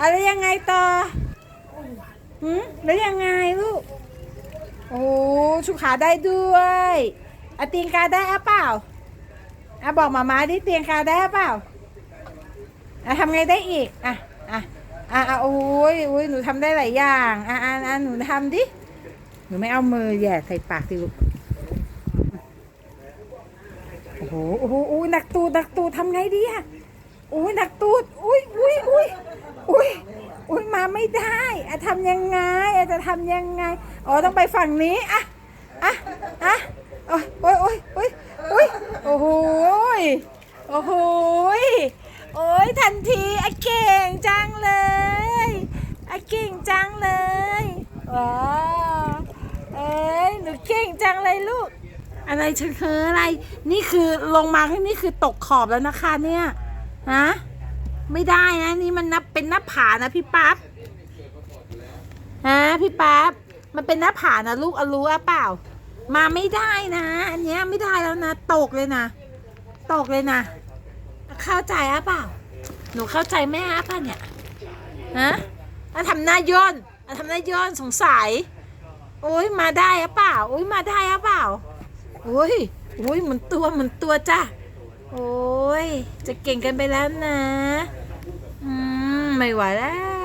อะไรยังไงต่อหืมแล้วยังไงลูก โอ้ชุขาได้ด้วยอะตีนกาได้อะเปล่าอะบอกมามาดิตีนกาได้อะเปล่าอะทำไงได้อีกอะอะอะอะโอ้ยโอ้ยหนูทำได้หลายอย่างอะอะอะหนูทำดิ หนูไม่เอามือแย่ใส่ปากสิลูกโอ้โหโอ้โหหนักตูดหนักตูดทำไงดีอะโอ้ยหนักตูดอุ้ยอุ้ยอุ้ย ไม่ได้อะทำยังไงอะจะทำยังไงอ๋อต้องไปฝั่งนี้อะอะอะโอ้ยโอ้ยโอ้ยโอ้ยโอ้ยโอ้โหโอ้โหโอ้ยทันทีอะเก่งจังเลยอะเก่งจังเลยว้าวเอ้ยหนูเก่งจังเลยลูก อะไรเธอคืออะไร นี่คือลงมาแค่นี้คือตกขอบแล้วนะคะเนี่ยฮะไม่ได้นะนี่มันนับเป็นหน้าผานะพี่ปั๊บ พี่ปั๊บมันเป็นหน้าผานะลูกอะรู้อะเปล่า มาไม่ได้นะ อันเนี้ยไม่ได้แล้วนะ ตกเลยนะ ตกเลยนะ เข้าใจอะเปล่า หนูเข้าใจแม่อะป่ะเนี่ยฮะอะทำหน้าย่นอะทำหน้าย่นสงสัย โอ้ยมาได้อะเปล่า โอ้ยมาได้อะเปล่า โอ้ยโอ้ยเหมือนตัวเหมือนตัวจ้ะโอ้ยจะเก่งกันไปแล้วนะ อืม ไม่ไหวแล้ว